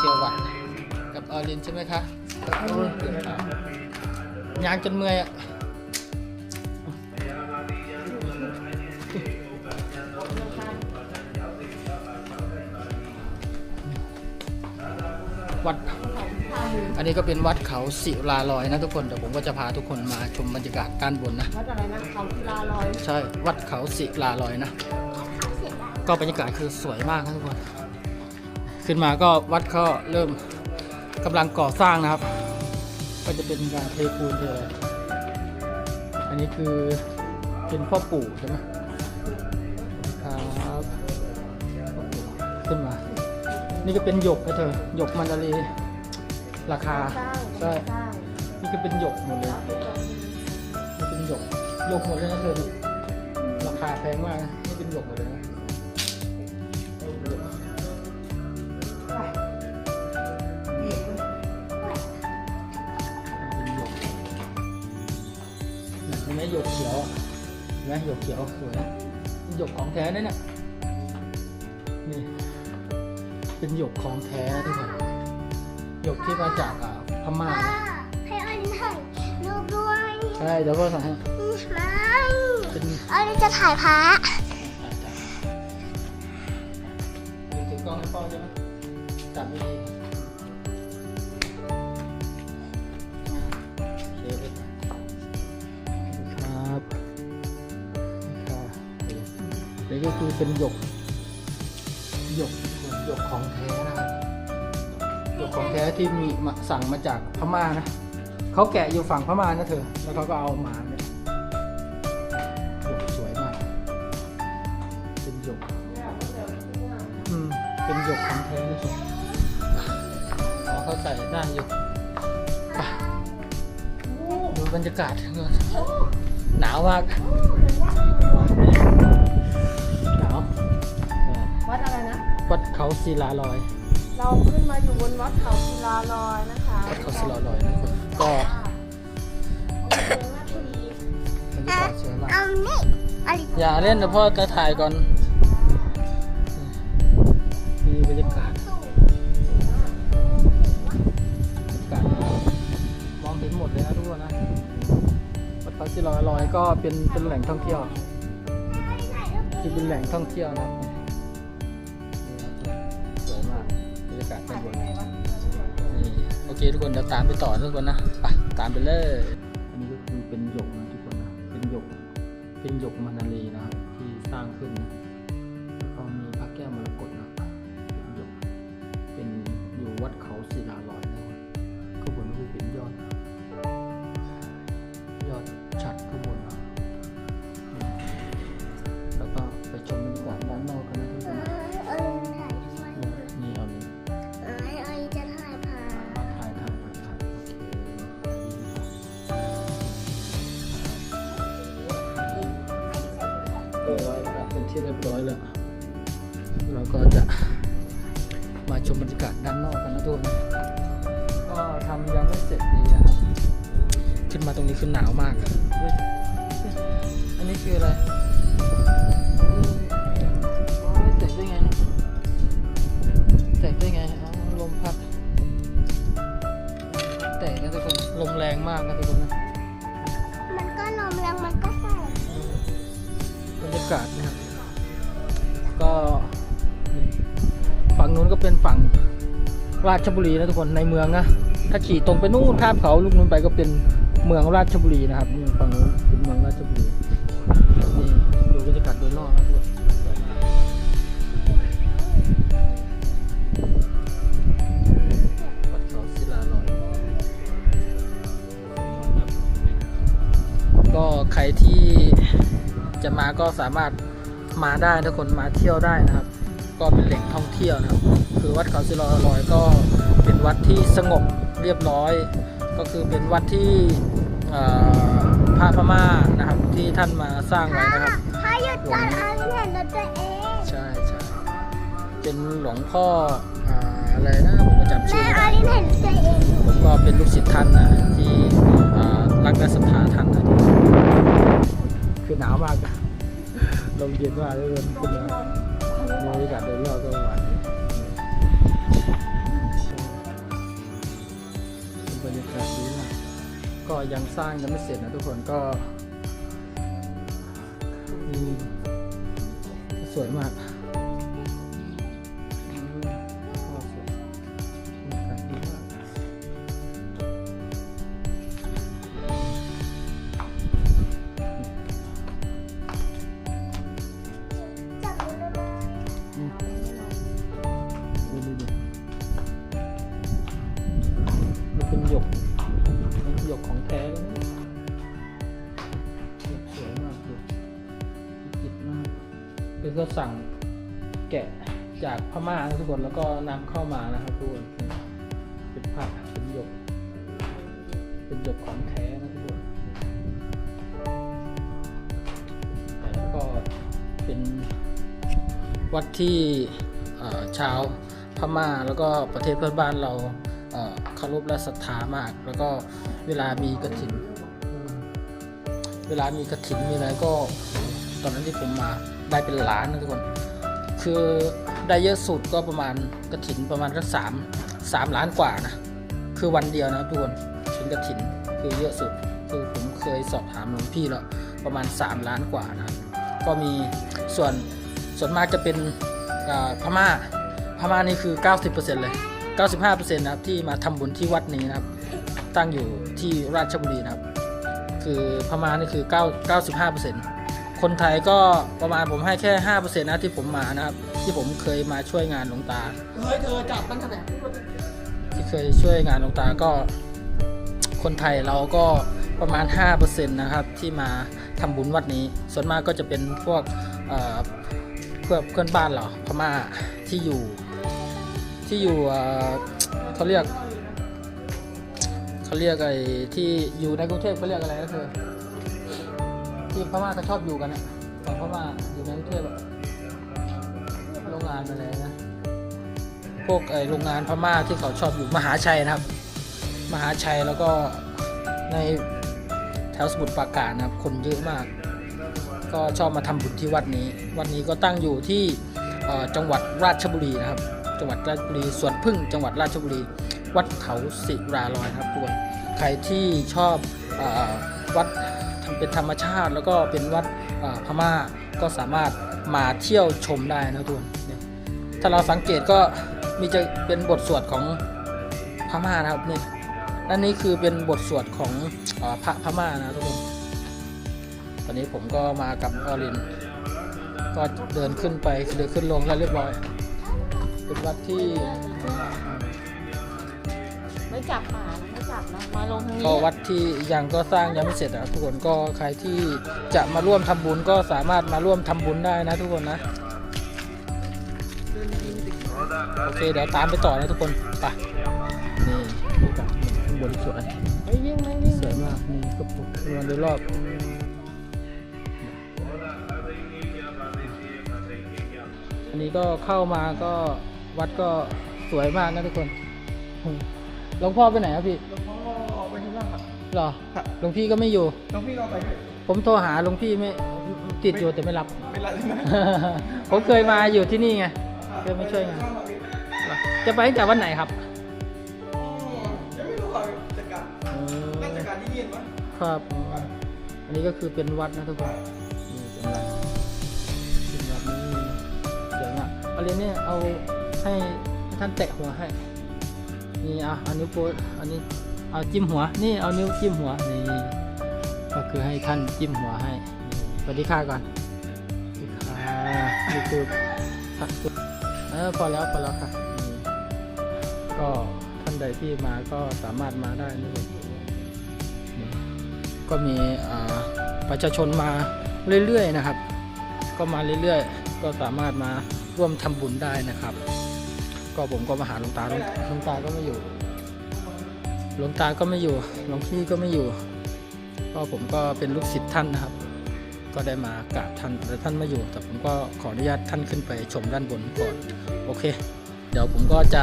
เที่ยววัดกับออลินใช่ไหมคะโอ้ยเดี๋ยวถามยางจนเมื่อยอะวัด อันนี้ก็เป็นวัดเขาศิลาลอยนะทุกคนเดี๋ยวผมก็จะพาทุกคนมาชมบรรยากาศด้านบนนะ วัดอะไรนะเขาศิลาลอย ใช่ วัดเขาศิลาลอยนะ ก็บรรยากาศคือสวยมากนะทุกคน ขึ้นมาก็วัดก็เริ่มกำลังก่อสร้างนะครับ ก็จะเป็นการเทปูนเทอะไรอันนี้คือเป็นพ่อปู่ใช่ไหมครับพ่อปู่ขึ้นมา นี่ก็เป็นหยกนะเธอหยกมันอะไรราคาสร้างใช่สร้างนี่ก็เป็นหยกหมดเลยนี่เป็นหยกหยกหมดเลยนะเธอดูราคาแพงมากนะนี่เป็นหยกหมดเลยนะ กเขียวอะเห็นไหมหยกเขียวสวยนะเป็นหยกของแท้นะเนี่ยนี่เป็นหยกของแท้นะทุกคนหยกที่มาจากอ่าพม่านะให้อลินถ่ายรูปด้วยใช่เดี๋ยวก็สั่งให้ไม่เป็นอลินจะถ่ายพระ นี่ก็คือเป็นหยกหยกหยกของแท้นะครับหยกของแท้ที่มีสั่งมาจากพม่านะเขาแกะอยู่ฝั่งพม่านะเธอ แล้วเขาก็เอามาเนี่ยหยกสวยมาก เป็นหยกอืมเป็นหยกของแท้นะเธออ๋อเขาใส่ได้อยู่ไปดูบรรยากาศก่อนหนาวมาก วัดอะไรนะ วัดเขาศิลาลอย เราขึ้นมาอยู่บนวัดเขาศิลาลอยนะคะวัดเขาศิลาลอยนะคุณก็บรรยากาศสวยมากเอานี่อลินอย่าเล่นนะพ่อจะถ่ายก่อนมีบรรยากาศบรรยากาศมองเห็นหมดเลยนะทุกคนนะวัดเขาศิลาลอยก็เป็นเป็นแหล่งท่องเที่ยวที่เป็นแหล่งท่องเที่ยวนะ เคทุกคนเดี๋ยวตามไปต่อทุกคนนะไปตามไปเลยอันนี้ก็คือเป็นหยกนะทุกคนนะเป็นหยกเป็นหยกมานาลีนะครับที่สร้างขึ้นนะ อยแล้ว เราก็จะมาชมบรรยากาศด้านนอกกันนะทุกคนก็ทำยังไม่เสร็จดีนะครับ ขึ้นมาตรงนี้คือหนาวมากเฮ้ยอันนี้คืออะไรโอ้ยแตกได้ไงเนี่ยแตกได้ไงอ๋อลมพัดแตกนะทุกคนลมแรงมากนะทุกคนนะมันก็ลมแรงมันก็ใส่บรรยากาศนะครับ ก็ฝั่งนู้นก็เป็นฝั่งราชบุรีนะทุกคนในเมืองนะถ้าขี่ตรงไปนู่นข้ามเขาลูกนู้นไปก็เป็นเมืองราชบุรีนะครับนี่ฝั่งนู้นเป็นเมืองราชบุรีนี่ดูบรรยากาศโดยรอบนะทุกคนก็ใครที่จะมาก็สามารถ มาได้ทุกคนมาเที่ยวได้นะครับ ก็เป็นแหล่งท่องเที่ยวนะครับ คือวัดเขาศิลาลอยก็เป็นวัดที่สงบเรียบร้อย ก็คือเป็นวัดที่เอ่อพระพม่านะครับที่ท่านมาสร้างไว้นะครับถ้าหยุดก่อนอลินเห็นรถตัวเองใช่ใช่เป็นหลวงพ่ออ่าอะไรนะผมก็จำชื่อแม่ไม่อได้ลินเห็นตัวเองผมก็เป็นลูกศิษย์ท่านนะที่อ่ารักและศรัทธาท่านนะคือหนาวมาก ลมเย็นมากเลยขึ้นมาบรรยากาศโดยรอบก็ประมาณนบรรยากาศดีมากก็ยังสร้างยังไม่เสร็จนะทุกคนก็สวยมาก ก็สั่งแกะจากพม่าทุกคนแล้วก็นำเข้ามานะครับทุกคนเป็นผ้าเป็นหยก เป็นหยกของแท้นะทุกคนแล้วก็เป็นวัดที่ชาวพม่าแล้วก็ประเทศเพื่อนบ้านเราเคารพและศรัทธามาก แล้วก็เวลามีกระถินเวลามีกระถินมีอะไรก็ตอนนั้นที่ผมมา ได้เป็นล้านนะทุกคน คือได้เยอะสุดก็ประมาณกระถินประมาณสักสามสามล้านกว่านะ คือวันเดียวนะทุกคนเป็นกระถินคือเยอะสุด คือผมเคยสอบถามหลวงพี่แล้วประมาณ 3 ล้านกว่านะ ก็มีส่วนส่วนมากจะเป็นพม่าพม่านี่คือ 90%เลย 95%นะครับที่มาทำบุญที่วัดนี้นะครับ ตั้งอยู่ที่ราชบุรีนะครับ คือพม่านี่คือ 9 95% คนไทยก็ประมาณผมให้แค่5%นต์นะที่ผมมานะครับ ที่ผมเคยมาช่วยงานหลวงตาเฮ้ยเธอจับมันขนาดที่เคยช่วยงานหลวงตาก็ คนไทยเราก็ประมาณ5%นต์นะครับที่มาทำบุญวัดนี้ ส่วนมากก็จะเป็นพวกเพื่อนเพื่อนบ้านเราพม่าที่อยู่ที่อยู่เอ่อเขาเรียกเขาเรียกไอ้ที่อยู่ในกรุงเทพเขาเรียกอะไรก็คือ ที่พม่าเขาชอบอยู่กันอะฝั่งพม่าอยู่ในกรุงเทพอะโรงงานอะไรนะ พวกไอโรงงานพม่าที่เขาชอบอยู่มหาชัยนะครับ มหาชัยแล้วก็ในแถวสมุทรปราการนะครับ คนเยอะมาก ก็ชอบมาทำบุญที่วัดนี้ วัดนี้ก็ตั้งอยู่ที่จังหวัดราชบุรีนะครับ จังหวัดราชบุรีสวนพึ่งจังหวัดราชบุรี วัดเขาศิราลอยครับทุกคนใครที่ชอบอวัด เป็นธรรมชาติ แล้วก็เป็นวัดพม่าก็สามารถมาเที่ยวชมได้นะทุกคนถ้าเราสังเกตก็มีจะเป็นบทสวดของพม่านะครับนี่นั่นนี่คือเป็นบทสวดของอพระพม่านะทุกคนตอนนี้ผมก็มากับออริน ก็เดินขึ้นไปเดินขึ้นลงแล้วเรียบร้อย เป็นวัดที่ไม่จับหมานะ จับนะมาลงทางนี้ก็วัดที่ยังก็สร้างยังไม่เสร็จนะทุกคนก็ใครที่จะมาร่วมทำบุญก็สามารถมาร่วมทำบุญได้นะทุกคนนะ โอเคเดี๋ยวตามไปต่อนะทุกคนไปนี่ดูกันข้างบนสวยไม่วิ่งไม่วิ่งสวยมากนี่ก็ปลุกเมืองโดยรอบอันนี้ก็เข้ามาก็วัดก็สวยมากนะทุกคนหลวงพ่อไปไหนครับพี่ หลวงางนอกครับเหรอหลวงพี่ก็ไม่อยู่หลวงพี่ก็ไปด้วยผมโทรหาหลวงพี่ไม่ติดอยู่แต่ไม่รับ ไม่ละใช่ไหมผมเคยมาอยู่ที่นี่ไงเคยมาช่วยงาน จะไปตั้งแต่วันไหนครับยังไม่รู้ว่าจัดการน่าจะการที่เย็นวะครับ อันนี้ก็คือเป็นวัดนะทุกคนนี่เป็นวัดเป็นวัดนี้เดี๋ยวนะเอาเรียนเนี่ยเอาให้ท่านแตะหัวให้ นี่อะเอานิ้วโป้ยอันนี้ เอาจิ้มหัว นี่เอานิ้วจิ้มหัว นี่ก็คือให้ท่านจิ้มหัวให้สวัสดีค่ะก่อนสวัสดีค่ะนี่คือพระสุดเออพอแล้วพอแล้วค่ะ ก็ท่านใดที่มาก็สามารถมาได้นี่ก็มีประชาชนมาเรื่อยๆนะครับ ก็มาเรื่อยๆ ก็สามารถมาร่วมทำบุญได้นะครับ ก็ผมก็มาหาหลวงตาหลวงตาก็ไม่อยู่ หลวงตาก็ไม่อยู่หลวงพี่ก็ไม่อยู่ ก็ผมก็เป็นลูกศิษย์ท่านนะครับ ก็ได้มากราบท่านแต่ท่านไม่อยู่ แต่ผมก็ขออนุญาตท่านขึ้นไปชมด้านบนก่อน โอเค เดี๋ยวผมก็จะ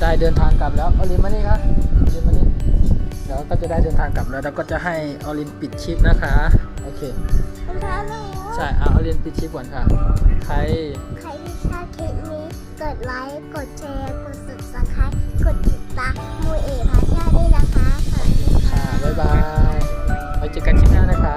ได้เดินทางกลับแล้วเอาลินมานี่ครับเอาลินมานี่เดี๋ยวก็จะได้เดินทางกลับแล้วแล้วก็จะให้ออลินปิดคลิปนะคะ โอเคคุณคะหนูใช่เอาออลินปิดคลิปก่อนค่ะใครใครที่ชอบคลิปนี้กดไลค์กดแชร์กด subscribe บ๊ายบายไว้เจอกันคลิปหน้านะคะ